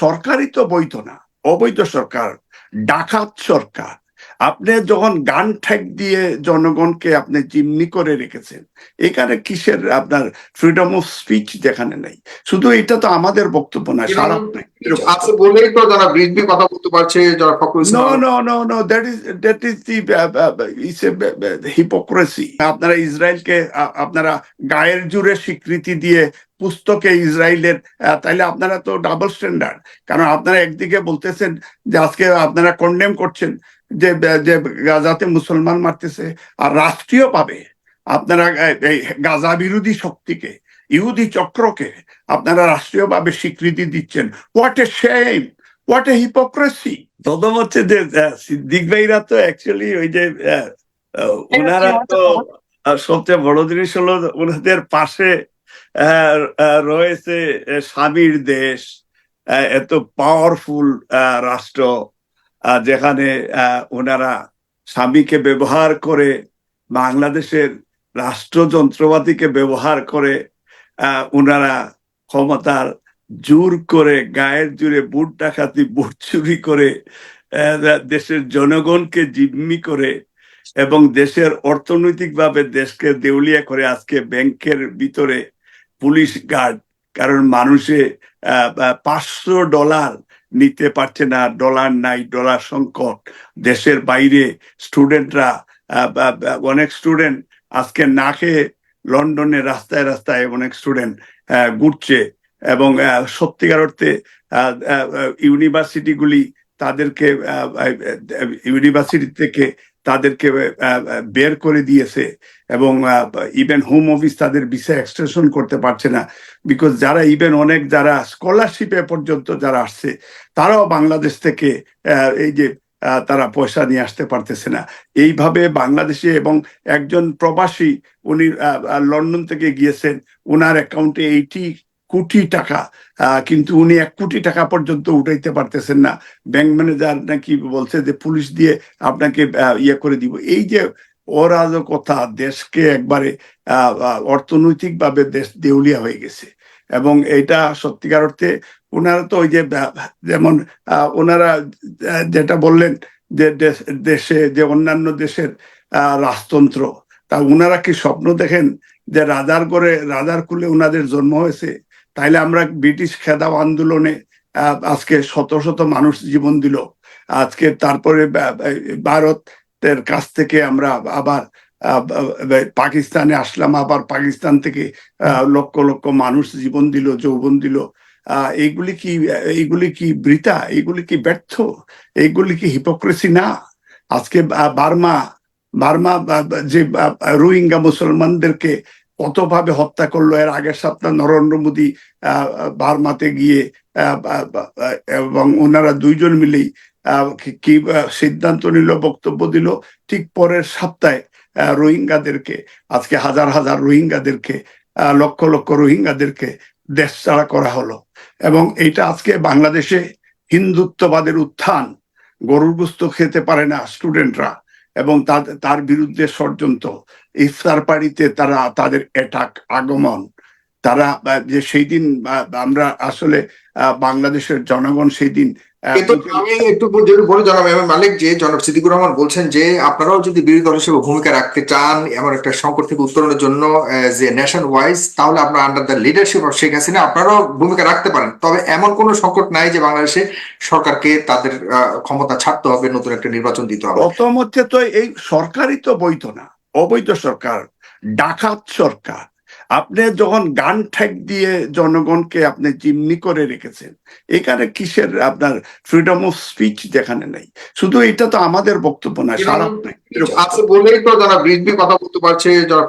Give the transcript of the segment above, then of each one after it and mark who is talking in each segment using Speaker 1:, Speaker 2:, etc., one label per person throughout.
Speaker 1: সরকারই তো বৈধ না অবৈধ সরকার ডাকাত সরকার। আপনি যখন গান ঠেক দিয়ে জনগণকে আপনি জিম্মি করে রেখেছেন এখানে কিসের আপনার ফ্রিডম অফ স্পিচ যেখানে নেই? শুধু এটা তো আমাদের বক্তব্য না সারা
Speaker 2: আছে বলেই তো যারা কথা বলতে পারছে যারা
Speaker 1: the uh, uh, uh. আপনারা ইসরায়েলকে আপনারা গায়ের জুড়ে স্বীকৃতি দিয়ে পুস্তকে ইসরায়েলের আহ, তাইলে আপনারা তো ডাবল স্ট্যান্ডার্ড কারণ আপনারা একদিকে বলতেছেন যে আজকে আপনারা কন্ডেম করছেন যে যে গাজাতে মুসলমান মারতেছে আর রাষ্ট্রীয় পাবে আপনারা গাজা বিরোধী শক্তিকে ইহুদি চক্রকে আপনারা রাষ্ট্রীয়ভাবে স্বীকৃতি দিচ্ছেন। What a shame what a hypocrisy প্রথম হচ্ছে যে সিদ্দিক ভাইরা তো অ্যাকচুয়ালি ওই যে ওনারা তো সবচেয়ে বড় জিনিস হলো ওনাদের পাশে রয়েছে স্বামীর দেশ এত পাওয়ারফুল রাষ্ট্র যেখানে ওনারা স্বামীকে ব্যবহার করে, বাংলাদেশের রাষ্ট্র যন্ত্রপাতিকে ব্যবহার করে ওনারা ক্ষমতার জোর করে, গায়ের জুড়ে বুট ডাকাতি, বুট চুরি করে দেশের জনগণকে জিম্মি করে এবং দেশের অর্থনৈতিকভাবে দেশকে দেউলিয়া করে আজকে ব্যাংকের ভিতরে পুলিশ গার্ড কারণ মানুষে পাঁচশো ডলার নিতে পারছে না ডলার নাই ডলার সংকট। দেশের বাইরে স্টুডেন্টরা অনেক স্টুডেন্ট আজকে না খেয়ে লন্ডনে রাস্তায় রাস্তায় অনেক স্টুডেন্ট ঘুরছে এবং সত্যিকার অর্থে ইউনিভার্সিটিগুলি তাদেরকে ইউনিভার্সিটি থেকে তাদেরকে বের করে দিয়েছে এবং ইভেন হোম অফিস তাদের ভিসা এক্সটেনশন করতে পারছে না বিকজ যারা ইভেন অনেক যারা স্কলারশিপে পর্যন্ত যারা আসছে, তারাও বাংলাদেশ থেকে এই যে তারা পয়সা নিয়ে আসতে পারতেছে না। এইভাবে বাংলাদেশে এবং একজন প্রবাসী, উনি লন্ডন থেকে গিয়েছেন ওনার অ্যাকাউন্টে এইটি কোটি টাকা কিন্তু উনি এক কোটি টাকা পর্যন্ত উঠাইতে পারতেছেন না। ব্যাংক ম্যানেজার নাকি বলছে যে পুলিশ দিয়ে আপনাকে ইয়ে করে দিব। এই যে অরাজকতা দেশকে একবারে অর্থনৈতিকভাবে দেশ দেউলিয়া হয়ে গেছে। এবং এটা সত্যিকার অর্থে ওনারা তো ওই যে যেমন ওনারা যেটা বললেন যে দেশ- যে অন্যান্য দেশের রাজতন্ত্র, তা ওনারা কি স্বপ্ন দেখেন যে রাজার করে রাজার কুলে ওনাদের জন্ম হয়েছে? তাইলে আমরা ব্রিটিশ খেদাও আন্দোলনে আজকে শত শত মানুষ জীবন দিল। আজকে তারপরে ভারতের কাছ থেকে আমরা আবার পাকিস্তানে আসলাম, আবার পাকিস্তান থেকে লক্ষ লক্ষ মানুষ জীবন দিল, যৌবন দিল। এইগুলি কি এইগুলি কি বৃথা? এইগুলি কি ব্যর্থ? এইগুলি কি হিপোক্রেসি না? আজকে বার্মা বার্মা যে রোহিঙ্গা মুসলমানদেরকে কতভাবে হত্যা করল? এর আগের সপ্তাহ নরেন্দ্র মোদী বার্মাতে গিয়ে এবং ওনারা দুইজন মিলেই কি- সিদ্ধান্ত নিল, বক্তব্য দিল। ঠিক পরের সপ্তাহে রোহিঙ্গাদেরকে, আজকে হাজার হাজার রোহিঙ্গাদেরকে লক্ষ লক্ষ রোহিঙ্গাদেরকে দেশ ছাড়া করা হলো। এবং এটা আজকে বাংলাদেশে হিন্দুত্ববাদের উত্থান। গরুর গোস্ত খেতে পারে না স্টুডেন্টরা। এবং তার- বিরুদ্ধে ষড়যন্ত্র। ইফতার পাড়িতে তারা, তাদের অ্যাটাক আগমন। তারা, যে সেই দিন আমরা আসলে বাংলাদেশের জনগণ সেই দিন
Speaker 2: কিন্তু আমি একটু যদি বলে জনাব এম মালিক যে জনাব সিদ্দিকুর রহমান বলছেন যে আপনারাও যদি বিরোধী দল হিসেবে ভূমিকা রাখতে চান এমন একটা সংকট থেকে উত্তরণের জন্য যে নেশন ওয়াইজ তাহলে আপনারা under the leadership of Sheikh Hasina আপনারাও ভূমিকা রাখতে পারেন। তবে এমন কোনো সংকট নাই যে বাংলাদেশে সরকারকে তাদের ক্ষমতা ছাড়তে হবে নতুন একটা নির্বাচন দিতে হবে।
Speaker 1: প্রথম হচ্ছে তো এই সরকারই তো বৈধ না অবৈধ সরকার ডাকাত সরকার। আপনি যখন গান ঠেক দিয়ে জনগণকে আপনি জিম্মি করে রেখেছেন এখানে কিসের আপনার ফ্রিডম অফ স্পিচ যেখানে নেই? শুধু এটা তো আমাদের বক্তব্য না সারা
Speaker 2: আছে বলেই তো যারা রিজভি কথা বলতে পারছে যারা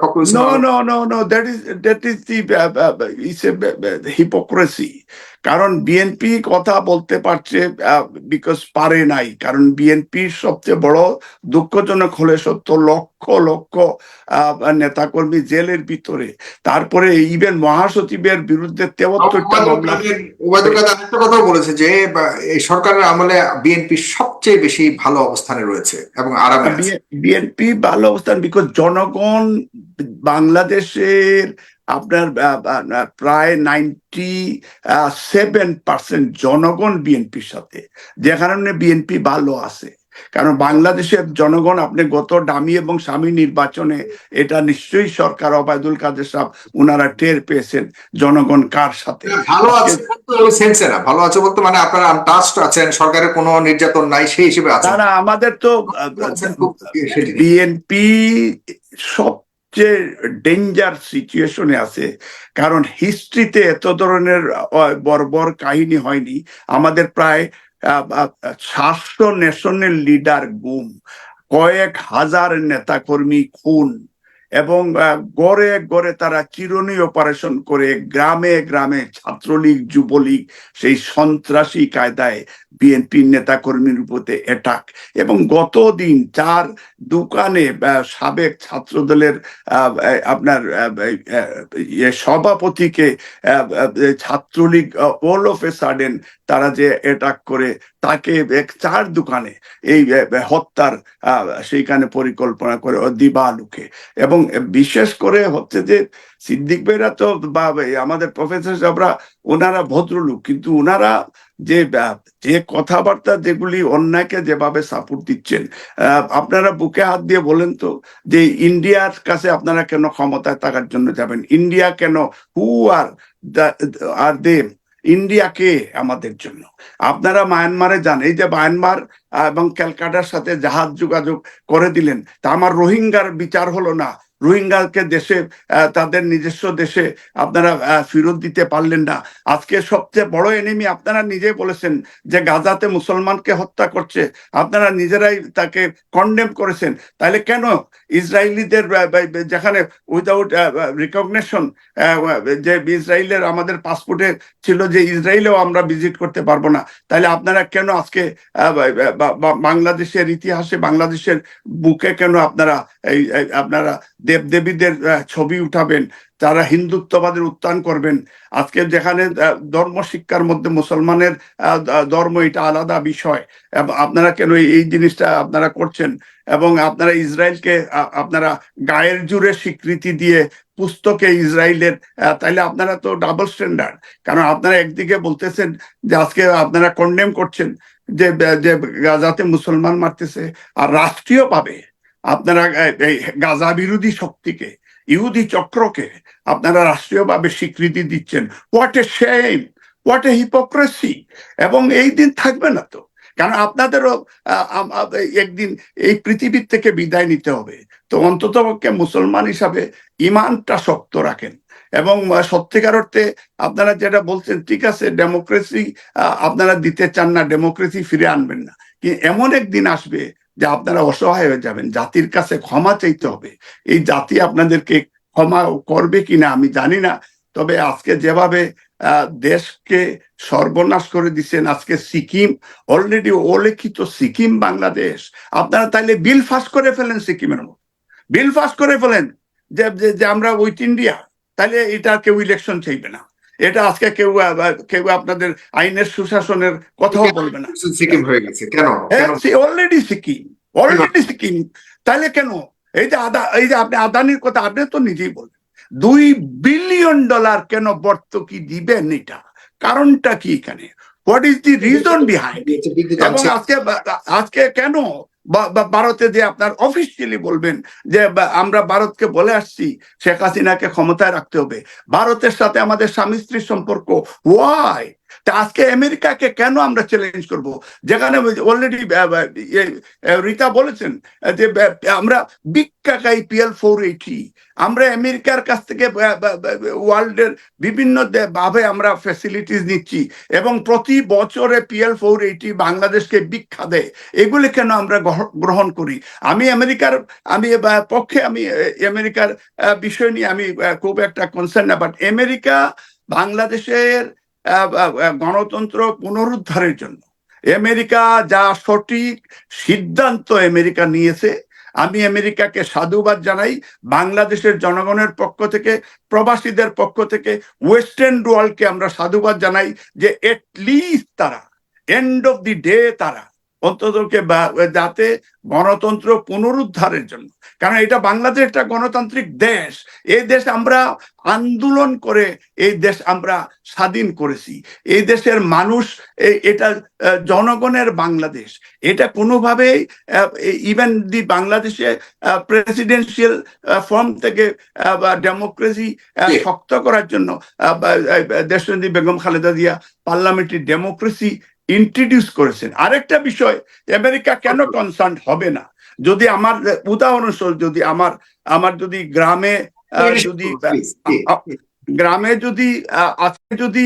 Speaker 1: the uh, কারণ বিএনপি কথা বলতে পারছে বিকজ পারে নাই কারণ বিএনপির সবচেয়ে বড় দুঃখজনক হলে সত্য লক্ষ লক্ষ নেতাকর্মী জেলের ভিতরে তারপরে ইভেন মহাসচিবের বিরুদ্ধে তেহত্তরটা মামলা
Speaker 2: কাদের বলেছে যে এই সরকারের আমলে বিএনপি সবচেয়ে বেশি ভালো অবস্থানে রয়েছে এবং আরামে।
Speaker 1: বিএনপি ভালো অবস্থান বিকজ জনগণ বাংলাদেশের আপনার প্রায় নাইনটি সেভেন পার্সেন্ট জনগণ বিএনপির সাথে যে কারণে বিএনপি ভালো আছে। কারণ বাংলাদেশের জনগণ আপনি গত ডামি এবং স্বামী নির্বাচনে এটা নিশ্চয়ই সরকার অবায়দুল কাদের সাহেব ওনারা টের পেয়েছেন জনগণ কার সাথে।
Speaker 2: ভালো আছে সেন্সে না ভালো আছে বলতে মানে আপনারা টাস্ট আছেন সরকারের কোনো নির্যাতন নাই সেই হিসেবে আছেন।
Speaker 1: তারা আমাদের তো
Speaker 2: বিএনপি।
Speaker 1: বিএনপি সবচেয়ে ডেঞ্জার সিচুয়েশনে আছে। কারণ হিস্ট্রিতে এত ধরনের বর্বর কাহিনী হয়নি। আমাদের প্রায় সাতশো ন্যাশনাল লিডার গুম। কয়েক হাজার নেতাকর্মী খুন। এবং গড়ে গড়ে তারা চিরুনি অপারেশন করে গ্রামে গ্রামে ছাত্রলীগ, যুবলীগ, সেই সন্ত্রাসী কায়দায় বিএনপির নেতাকর্মীর উপরে অ্যাটাক এবং গত দিন চার দোকানে সাবেক ছাত্রদলের আপনার ইয়ে সভাপতিকে Chhatra League all of a sudden তারা যে অ্যাটাক করে, তাকে এক চার দোকানে এই হত্যার সেইখানে পরিকল্পনা করে দিবালুকে। এবং বিশেষ করে হচ্ছে যে সিদ্দিক ভাইরা তো, বা আমাদের প্রফেসর সাহেবরা ওনারা ভদ্রলোক, কিন্তু ওনারা যে যে কথাবার্তা যেগুলি অন্যায়কে যেভাবে সাপোর্ট দিচ্ছেন আপনারা বুকে হাত দিয়ে বলেন তো যে ইন্ডিয়ার কাছে আপনারা কেন ক্ষমতায় থাকার জন্য যাবেন? ইন্ডিয়া কেন? হু আর আর দে ইন্ডিয়া কে আমাদের জন্য? আপনারা মায়ানমারে যান। এই যে মায়ানমার এবং ক্যালকাটার সাথে জাহাজ যোগাযোগ করে দিলেন, তা আমার রোহিঙ্গার বিচার হলো না। রোহিঙ্গাকে দেশে তাদের নিজস্ব দেশে আপনারা ফেরত দিতে পারলেন না। আজকে সবচেয়ে বড় এনিমি আপনারা নিজে বলেছেন যে গাজাতে মুসলমানকে হত্যা করছে। আপনারা নিজেরাই তাকে কন্ডেম করেছেন। তাহলে কেন ইসরায়েলিদের যেখানে উইদাউট রিকগনেশন যে ইসরায়েলের আমাদের পাসপোর্টে ছিল যে ইসরায়েলেও আমরা ভিজিট করতে পারব না। তাহলে আপনারা কেন আজকে বাংলাদেশের ইতিহাসে বাংলাদেশের বুকে কেন আপনারা এই, আপনারা দেবদেবীদের ছবি উঠাবেন, তারা হিন্দুত্ববাদের উত্থান করবেন। আজকে যেখানে ধর্ম শিক্ষার মধ্যে মুসলমানের ধর্ম এটা আলাদা বিষয়। আপনারা কেন এই- জিনিসটা আপনারা করছেন? এবং আপনারা ইসরায়েলকে আপনারা গায়ের জুড়ে স্বীকৃতি দিয়ে পুস্তকে ইসরায়েলের তাইলে আপনারা তো ডাবল স্ট্যান্ডার্ড কারণ আপনারা একদিকে বলতেছেন যে আজকে আপনারা কন্ডেম করছেন যে যে গাজাতে মুসলমান মারতেছে, আর রাষ্ট্রীয় পাবে। আপনারা এই- গাজা বিরোধী শক্তিকে, ইহুদি চক্রকে আপনারা রাষ্ট্রীয়ভাবে স্বীকৃতি দিচ্ছেন। What a shame what a hypocrisy এবং এই দিন থাকবে না তো। কারণ আপনাদেরও একদিন এই পৃথিবীর থেকে বিদায় নিতে হবে। তো অন্তত পক্ষে মুসলমান হিসাবে ইমানটা শক্ত রাখেন। এবং সত্যিকার অর্থে আপনারা যেটা বলছেন, ঠিক আছে ডেমোক্রেসি আপনারা দিতে চান না ডেমোক্রেসি ফিরে আনবেন না। এমন একদিন আসবে যে আপনারা অসহায় হয়ে যাবেন। জাতির কাছে ক্ষমা চাইতে হবে। এই জাতি আপনাদেরকে ক্ষমা করবে কিনা আমি জানি না। তবে আজকে যেভাবে দেশকে সর্বনাশ করে দিচ্ছেন আজকে সিকিম অলরেডি অলিখিত সিকিম বাংলাদেশ, আপনারা তাইলে বিল ফাঁস করে ফেলেন সিকিমের মতো বিল ফাঁস করে ফেলেন যে আমরা উইথ ইন্ডিয়া তাহলে এটা কেউ ইলেকশন চাইবে না। এটা আজকে কেউ কেউ আপনাদের আইনের সুশাসনের কথাও বলবে না।
Speaker 2: সিকিম হয়ে গেছে? কেন?
Speaker 1: Already Sikkim already Sikkim. তাহলে কেন? এই যে আদা এই যে আপনি আদানির কথা আপনি তো নিজেই বলবেন। দুই বিলিয়ন ডলার কেন বর্তকি দিবেন এটা? কারণটা কি এখানে? What is the reason behind এবং আজকে আজকে কেন বা- ভারতে যে আপনার অফিসিয়ালি বলবেন যে আমরা ভারতকে বলে আসছি, শেখ হাসিনাকে ক্ষমতায় রাখতে হবে। ভারতের সাথে আমাদের স্বামী স্ত্রীর সম্পর্ক। ওয়াই তা আজকে আমেরিকাকে কেন আমরা চ্যালেঞ্জ করব? যেখানে অলরেডি রীতা বলেছেন যে আমরা বিখ্যাকাই পিএল ফোর এইটি আমরা আমেরিকার কাছ থেকে ওয়ার্ল্ডের বিভিন্ন ভাবে আমরা ফ্যাসিলিটিস নিচ্ছি এবং প্রতি বছরে পিএল ফোর এইটি বাংলাদেশকে ভিক্ষা দেয়। এগুলি কেন আমরা গ্রহ- গ্রহণ করি? আমি আমেরিকার, আমি পক্ষে আমি আমেরিকার বিষয় নিয়ে আমি খুব একটা কনসার্ন না বাট আমেরিকা বাংলাদেশের গণতন্ত্র পুনরুদ্ধারের জন্য। আমেরিকা যা সঠিক সিদ্ধান্ত আমেরিকা নিয়েছে, আমি আমেরিকাকে সাধুবাদ জানাই। বাংলাদেশের জনগণের পক্ষ থেকে, প্রবাসীদের পক্ষ থেকে, ওয়েস্টার্ন ওয়ার্ল্ডকে আমরা সাধুবাদ জানাই যে এটলিস্ট তারা এন্ড অফ দি ডে তারা অন্ততকে যাতে গণতন্ত্র পুনরুদ্ধারের জন্য। কারণ এটা বাংলাদেশ একটা গণতান্ত্রিক দেশ। এই দেশ আমরা আন্দোলন করে এই দেশ আমরা স্বাধীন করেছি। এই দেশের মানুষ এটা জনগণের বাংলাদেশ। এটা কোনোভাবেই ইভেন দি বাংলাদেশে প্রেসিডেন্সিয়াল ফর্ম থেকে ডেমোক্রেসি শক্ত করার জন্য বা, Begum Khaleda Zia parliamentary democracy introduce করেছেন। আরেকটা বিষয় আমেরিকা কেন কনসার্ন হবে না? যদি আমার উদাহরণস্বরূপ যদি আমার আমার যদি গ্রামে যদি গ্রামে যদি আজকে যদি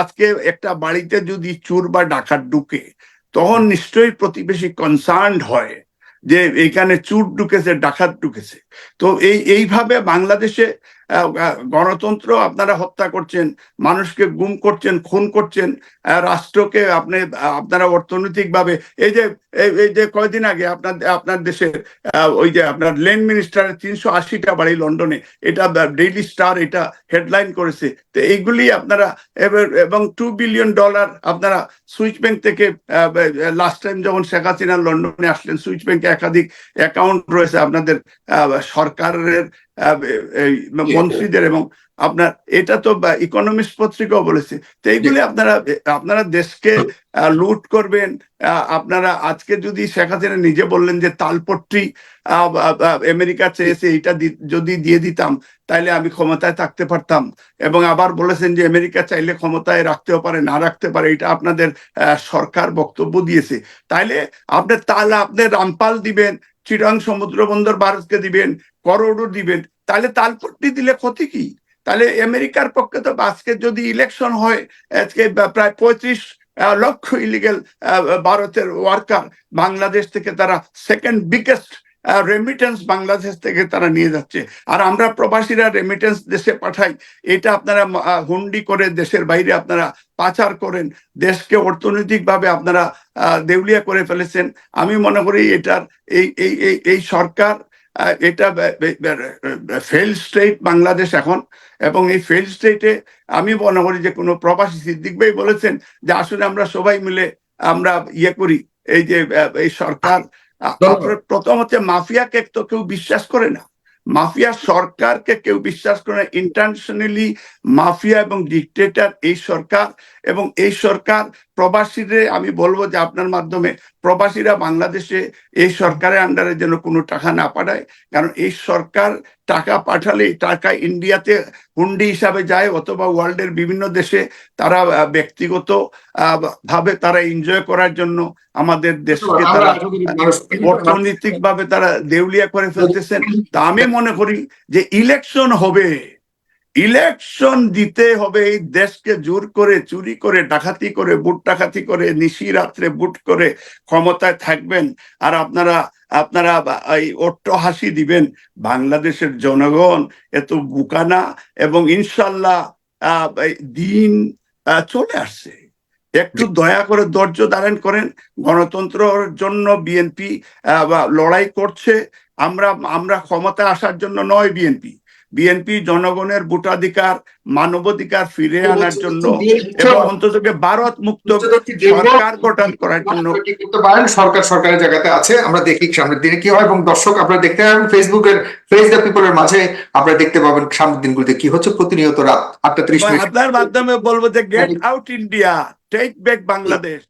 Speaker 1: আজকে একটা বাড়িতে যদি চোর বা ডাকাত ঢুকে তখন নিশ্চয়ই প্রতিবেশী কনসার্ন হয় যে এখানে চুর ঢুকেছে ডাকাত ঢুকেছে। তো এই এইভাবে বাংলাদেশে গণতন্ত্র আপনারা হত্যা করছেন, মানুষকে গুম করছেন, খুন করছেন রাষ্ট্রকে আপনি আপনারা অর্থনৈতিকভাবে, এই যে, এই- যে কয়দিন আগে আপনার আপনার দেশের ওই যে আপনার লেন মিনিস্টারের তিনশো আশিটা বাড়ি লন্ডনে, এটা ডেইলি স্টার এটা হেডলাইন করেছে। তো এইগুলি আপনারা এবং টু বিলিয়ন ডলার আপনারা সুইচ ব্যাংক থেকে লাস্ট টাইম যখন শেখ হাসিনা লন্ডনে আসলেন, সুইচ ব্যাংকে একাধিক অ্যাকাউন্ট রয়েছে আপনাদের সরকারের মন্ত্রীদের এবং আপনার এটা তো ইকোনমিক্স পত্রিকাও বলেছে। তো এইগুলি আপনারা আপনারা দেশকে লুট করবেন আপনারা আজকে যদি শেখ হাসিনা নিজে বললেন যে তালপট্টি আমেরিকা চেয়েছে এটা যদি দিয়ে দিতাম তাইলে আমি ক্ষমতায় থাকতে পারতাম। এবং আবার বলেছেন যে আমেরিকা চাইলে ক্ষমতায় রাখতেও পারে না রাখতে পারে এটা আপনাদের আহ, সরকার বক্তব্য দিয়েছে। তাইলে আপনি তাহলে আপনি রামপাল দিবেন চিরাং সমুদ্র বন্দর ভারতকে দিবেন করোড়ও দিবেন, তাহলে তালপট্টি দিলে ক্ষতি কি? তাহলে আমেরিকার পক্ষে তো আজকে যদি ইলেকশন হয়, আজকে প্রায় পঁয়ত্রিশ লক্ষ ইলিগেল ভারতের ওয়ার্কার বাংলাদেশ থেকে তারা সেকেন্ড বিগেস্ট রেমিটেন্স বাংলাদেশ থেকে তারা নিয়ে যাচ্ছে। আর আমরা প্রবাসীরা রেমিটেন্স দেশে পাঠাই, এটা আপনারা হুন্ডি করে দেশের বাইরে আপনারা পাচার করেন, দেশকে অর্থনৈতিকভাবে আপনারা দেউলিয়া করে ফেলেছেন। আমি মনে করি এটার এই এই এই সরকার এটা ফেল স্টেট বাংলাদেশ এখন। এবং এই ফেল স্টেটে আমি মনে করি যে কোনো প্রবাসী সিদ্দিক ভাই বলেছেন যে আসলে আমরা সবাই মিলে আমরা ইয়ে করি। এই যে এই সরকার প্রথম হচ্ছে মাফিয়াকে তো কেউ বিশ্বাস করে না। মাফিয়া সরকারকে কেউ বিশ্বাস করে না। ইন্টারন্যাশনালি মাফিয়া এবং ডিকটেটার এই সরকার এবং এই সরকার প্রবাসীদের, আমি বলব যে আপনার মাধ্যমে প্রবাসীরা বাংলাদেশে এই সরকারের আন্ডারে যেন কোনো টাকা না পাঠায়। কারণ এই সরকার টাকা পাঠালে টাকা ইন্ডিয়াতে হুন্ডি হিসাবে যায় অথবা ওয়ার্ল্ডের বিভিন্ন দেশে তারা ব্যক্তিগত ভাবে তারা এনজয় করার জন্য আমাদের দেশকে তারা অর্থনৈতিক ভাবে তারা দেউলিয়া করে ফেলতেছেন। তা আমি মনে করি যে ইলেকশন হবে। ইলেকশন দিতে হবে, এই দেশকে জোর করে, চুরি করে, ডাকাতি করে, বুট ডাকাতি করে, নিশি রাত্রে বুট করে ক্ষমতায় থাকবেন। আর আপনারা আপনারা এই হাসি দিবেন। বাংলাদেশের জনগণ এত বুকানা এবং ইনশাল্লাহ দিন চলে আসছে। একটু দয়া করে ধৈর্য ধারণ করেন। গণতন্ত্রের জন্য বিএনপি লড়াই করছে। আমরা আমরা ক্ষমতা আসার জন্য নয় বিএনপি। বিএনপি জনগণের ভোটাধিকার মানবাধিকার ফিরে আনার জন্য এবং অন্তত ভারত মুক্ত সরকার গঠন করার জন্য
Speaker 2: সরকার সরকারের জায়গাতে আছে। আমরা দেখি সামনের দিনে কি হয় এবং দর্শক আপনারা দেখতে পাবেন ফেসবুকের ফেস দ্য পিপলের মাঝে আপনারা দেখতে পাবেন সামনের দিনগুলোতে কি হচ্ছে। প্রতিনিয়ত রাত আটটা ত্রিশ মিনিট।
Speaker 1: আপনার মাধ্যমে বলব যে get out India take back Bangladesh.